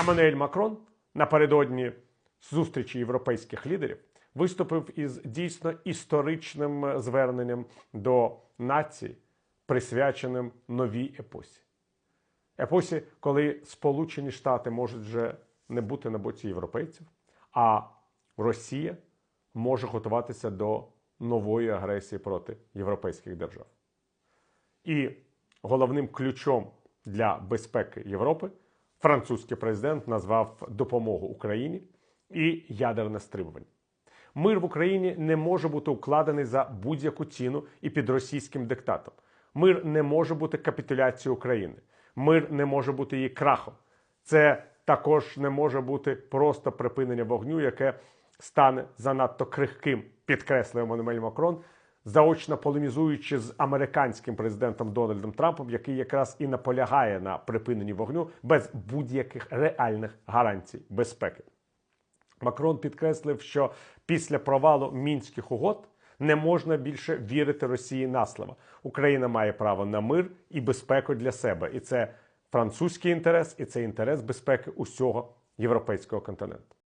Еммануель Макрон напередодні зустрічі європейських лідерів виступив із дійсно історичним зверненням до нації, присвяченим новій епосі. Епосі, коли Сполучені Штати можуть вже не бути на боці європейців, а Росія може готуватися до нової агресії проти європейських держав. І головним ключом для безпеки Європи французький президент назвав допомогу Україні і ядерне стримування. Мир в Україні не може бути укладений за будь-яку ціну і під російським диктатом. Мир не може бути капітуляцією України. Мир не може бути її крахом. Це також не може бути просто припинення вогню, яке стане занадто крихким, підкреслює Еммануель Макрон, заочно полемізуючи з американським президентом Дональдом Трампом, який якраз і наполягає на припиненні вогню без будь-яких реальних гарантій безпеки. Макрон підкреслив, що після провалу мінських угод не можна більше вірити Росії на слово. Україна має право на мир і безпеку для себе, і це французький інтерес, і це інтерес безпеки усього європейського континенту.